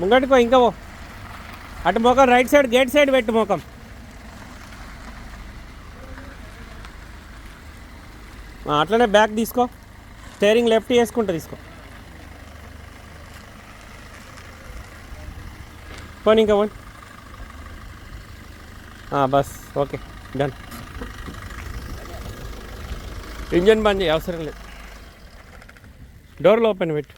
ముంగటికో ఇంకా పో. అటు ముఖం రైట్ సైడ్ గేట్ సైడ్ పెట్టు ముఖం. అట్లనే బ్యాక్ తీసుకో. స్టేరింగ్ లెఫ్ట్ వేసుకుంటా తీసుకో. పోనీ ఇంకా పోనీ. బస్ ఓకే డన్ ఇంజన్ బంద్ చేయి అవసరం లేదు. డోర్లు ఓపెన్ పెట్టు.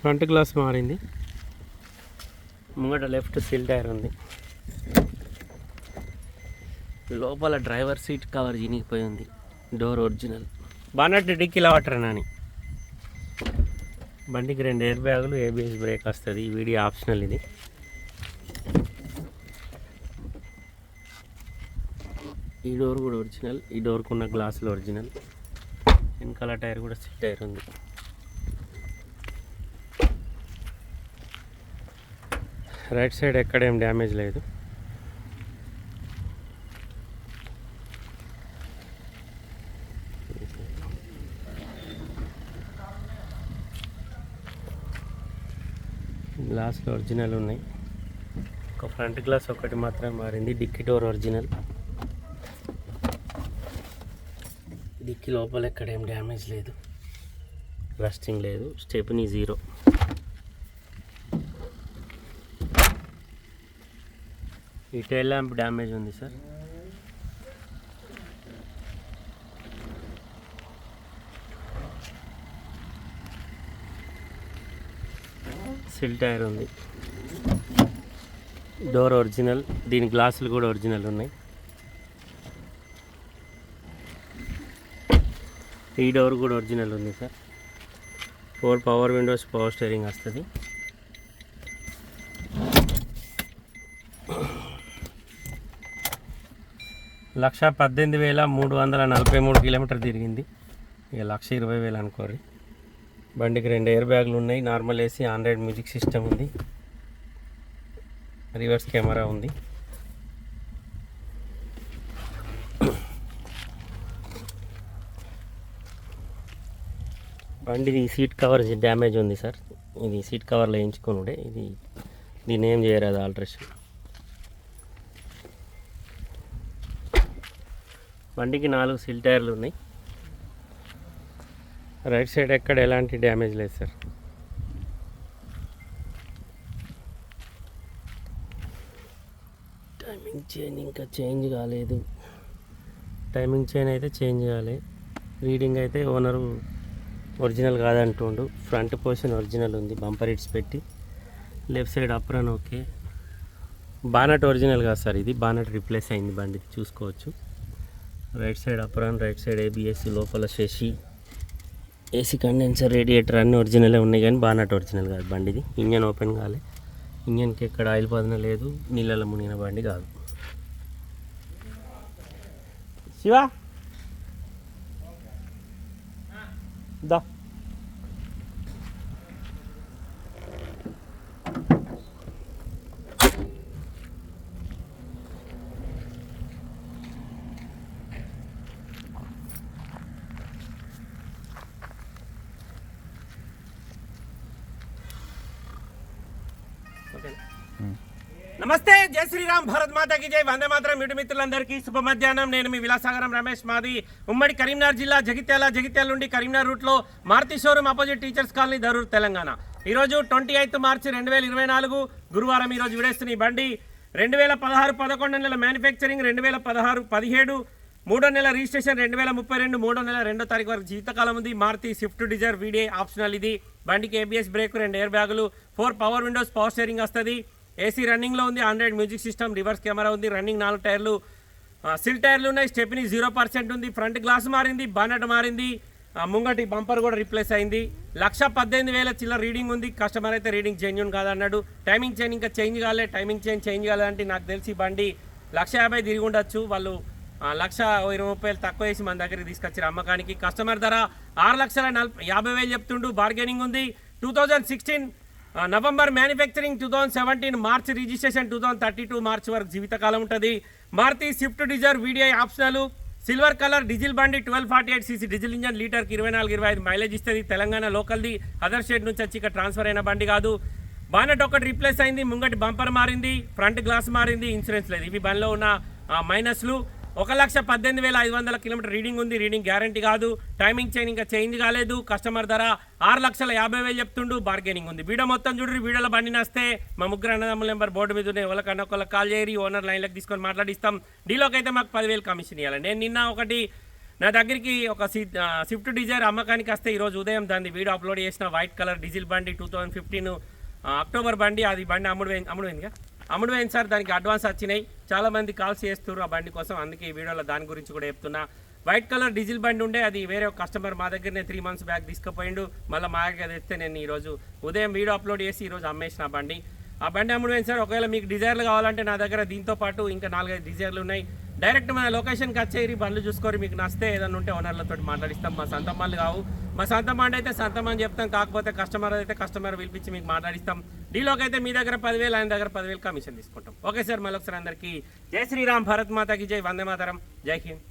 ఫ్రంట్ గ్లాస్ మారింది. ముంగట లెఫ్ట్ సిల్ టైర్ ఉంది. లోపల డ్రైవర్ సీట్ కవర్ చినిగిపోయి ఉంది. Door original. బానట్ డిక్కీ వాటర్ బండికి రెండు ఎయిర్ బ్యాగులు ఏబిఎస్ బ్రేక్ వస్తుంది. ఈ వీడియో ఆప్షనల్ ఇది. ఈ డోర్ కూడా ఒరిజినల్. ఈ డోర్కున్న గ్లాసులు ఒరిజినల్. వెనకాల టైర్ కూడా సిల్ టైర్ ఉంది. రైట్ సైడ్ ఎక్కడేం డ్యామేజ్ లేదు. గ్లాస్లో ఒరిజినల్ ఉన్నాయి. ఒక ఫ్రంట్ గ్లాస్ ఒకటి మాత్రమే మారింది. డిక్కీ డోర్ ఒరిజినల్ డిక్కీ లోపల ఎక్కడేం డ్యామేజ్ లేదు. రస్టింగ్ లేదు. స్టెప్ని జీరో ఈ టైల్ ల్యాంప్ డ్యామేజ్ ఉంది సార్. సిల్ టైర్ ఉంది. డోర్ ఒరిజినల్ దీని గ్లాసులు కూడా ఒరిజినల్ ఉన్నాయి. ఈ డోర్ కూడా ఒరిజినల్ ఉంది sir. Four power windows power steering వస్తుంది. లక్ష పద్దెనిమిది వేల మూడు వందల నలభై మూడు కిలోమీటర్ తిరిగింది. ఇక లక్ష ఇరవై వేలు అనుకోరి బండికి రెండు ఎయిర్ బ్యాగులు ఉన్నాయి. Normal AC Android music system ఉంది. రివర్స్ కెమెరా ఉంది. బండిది సీట్ కవర్ డ్యామేజ్ ఉంది సార్ ఇది సీట్ కవర్లో వేయించుకుని ఇది దీన్ని ఏం చేయరాదు ఆల్ట్రేషన్ బండికి నాలుగు సిల్ టైర్లు ఉన్నాయి. రైట్ సైడ్ ఎక్కడ ఎలాంటి డ్యామేజ్ లేదు సార్. టైమింగ్ చైన్ ఇంకా చేంజ్ కాలేదు. టైమింగ్ చైన్ అయితే చేంజ్ కాలే. రీడింగ్ అయితే ఓనరు ఒరిజినల్ కాదంటుండు. ఫ్రంట్ పోర్షన్ ఒరిజినల్ ఉంది. బంపర్ ఇట్స్ పెట్టి. Left side apron okay. Bonnet original కాదు సార్ ఇది. బానట్ రిప్లేస్ అయింది బండి చూసుకోవచ్చు. Right side apron right side ఏబిఎస్సి లోపల శశి. ఏసీ కండెన్సర్ రేడియేటర్ అన్నీ ఒరిజినలే ఉన్నాయి కానీ బానట్ ఒరిజినల్ కాదు బండిది. ఇంజన్ ఓపెన్ కాలే. ఇంజన్కి ఎక్కడ ఆయిల్ పదన లేదు నీళ్ళలో మునిగిన బండి కాదు. శివ? దా. నమస్తే జై శ్రీరామ్ భారత్ మాతాకి జై. వందే మాత్రం మిటి మిత్రులందరికీ శుభ మధ్యాహ్నం. నేను మీ విలాసాగరం రమేష్ మాది. ఉమ్మడి కరీంనగర్ జిల్లా జగిత్యాల జగిత్యాల నుండి కరీంనగర్ రూట్లో Maruti showroom opposite teachers colony Darur Telangana. ఈరోజు ట్వంటీ ఎయిత్ మార్చి రెండు వేల ఇరవై నాలుగు గురువారం ఈరోజు విడేస్తున్న ఈ బండి రెండు వేల పదహారు పదకొండు నెల మ్యానుఫ్యాక్చరింగ్ రెండు వేల పదహారు పదిహేడు మూడో నెల రిజిస్ట్రేషన్ రెండు వేల ముప్పై రెండు మూడో నెల రెండో తారీఖు వరకు జీవితకాలం ఉంది. Maruti Swift Dzire VDI optional ఇది. బండికి ఏబిఎస్ బ్రేక్ రెండు ఎయిర్ బ్యాగులు four power windows power steering వస్తుంది. ఏసీ రన్నింగ్లో ఉంది Android music system reverse camera ఉంది రన్నింగ్ నాలుగు టైర్లు. సిల్ టైర్లు ఉన్నాయి స్టెప్ని జీరో పర్సెంట్ ఉంది ఫ్రంట్ గ్లాస్ మారింది బానట్ మారింది ముంగటి బంపర్ కూడా రీప్లేస్ అయింది. లక్ష పద్దెనిమిది వేల చిల్లర రీడింగ్ ఉంది కస్టమర్ అయితే రీడింగ్ జెన్యున్ కాదన్నాడు. టైమింగ్ చైన్ ఇంకా చేంజ్ కాలే టైమింగ్ చైన్ చేంజ్ కాలేదంటే నాకు తెలిసి బండి లక్ష యాభై తిరిగి ఉండొచ్చు. వాళ్ళు లక్ష ఇరవై ముప్పై వేలు తక్కువ వేసి మన దగ్గరికి తీసుకొచ్చారు అమ్మకానికి. కస్టమర్ ధర ఆరు లక్షల నలభై యాభై వేలు చెప్తుండు బార్గెనింగ్ ఉంది. Two thousand sixteen November manufacturing two thousand seventeen March registration two thousand thirty two March వరకు జీవితకాలం ఉంటుంది. Maruti Swift Dzire VDI optional silver colour diesel బండి twelve forty eight CC diesel engine లీటర్కి ఇరవై నాలుగు ఇరవై ఐదు మైలేజ్ ఇస్తుంది. తెలంగాణ లోకల్ది అదర్ స్టేట్ నుంచి వచ్చి ఇక్కడ ట్రాన్స్ఫర్ అయిన బండి కాదు. బానెట్ ఒకటి రీప్లేస్ అయింది ముంగటి బంపర్ మారింది ఫ్రంట్ గ్లాస్ మారింది ఇన్సూరెన్స్ లేదు. ఇవి బండిలో ఉన్న మైనస్లు. ఒక లక్ష పద్దెనిమిది వేల ఐదు వందల కిలోమీటర్ రీడింగ్ ఉంది. రీడింగ్ గ్యారంటీ కాదు. టైమింగ్ చైన్ ఇంకా చేంజ్ కాలేదు. కస్టమర్ ధర ఆరు లక్షల యాభై వేలు చెప్తుండు. బార్గెనింగ్ ఉంది. వీడియో మొత్తం చూడండి వీడియోలో బండి నస్తే మా ముగ్గురు అన్నదమ్ముల నెంబర్ బోర్డు మీద ఉన్నాయి. ఒకళ్ళకన్నా ఒకళ్ళకి కాల్ చేయరి ఓనర్ లైన్లకు తీసుకొని మాట్లాడిస్తాం. డీలోకి అయితే మాకు పదివేలు కమిషన్ ఇవ్వాలి నేను నిన్న ఒకటి నా దగ్గరికి ఒక స్విఫ్ట్ డిజైర్ అమ్మకానికి వస్తే ఈరోజు ఉదయం దాన్ని వీడియో అప్లోడ్ చేసిన వైట్ కలర్ డీజిల్ బండి టూ థౌజండ్ ఫిఫ్టీన్ అక్టోబర్ బండి. అది బండి అమ్ముడు అమ్ముడు పోయిందిగా సార్? దానికి అడ్వాన్స్ వచ్చినాయి. చాలా మంది కాల్స్ చేస్తున్నారు ఆ బండి కోసం. అందుకే ఈ వీడియోలో దాని గురించి కూడా చెప్తున్నా. వైట్ కలర్ డీజిల్ బండి ఉండే అది వేరే ఒక కస్టమర్ మా దగ్గరనే త్రీ మంత్స్ బ్యాక్ తీసుకుపోయిండు. మళ్ళీ మా దగ్గర తెస్తే నేను ఈరోజు ఉదయం వీడియో అప్లోడ్ చేసి ఈరోజు అమ్మేసిన బండి. ఆ బండి అమ్ముడు సార్? ఒకవేళ మీకు డిజైర్లు కావాలంటే నా దగ్గర దీంతో పాటు ఇంకా నాలుగైదు డిజైర్లు ఉన్నాయి. డైరెక్ట్ మన లొకేషన్కి వచ్చేరి బండ్లు చూసుకొని మీకు నచ్చితే ఏదైనా ఉంటే ఓనర్లతో మాట్లాడిస్తాం. మా సొంత బండ్లు కావు. మా సొంత బండి అయితే సొంత బండి చెప్తాం. కాకపోతే కస్టమర్ అయితే కస్టమర్ పిలిపించి మీకు మాట్లాడిస్తాం. డీలోకి అయితే మీ దగ్గర పదివేలు ఆయన దగ్గర పదివేలు కమిషన్ తీసుకుంటాం. ఓకే సార్ మళ్ళీ ఒకసారి అందరికీ జై శ్రీరామ్ భరత్ మాతాకి జై వందే మాతరం. జై హింద్.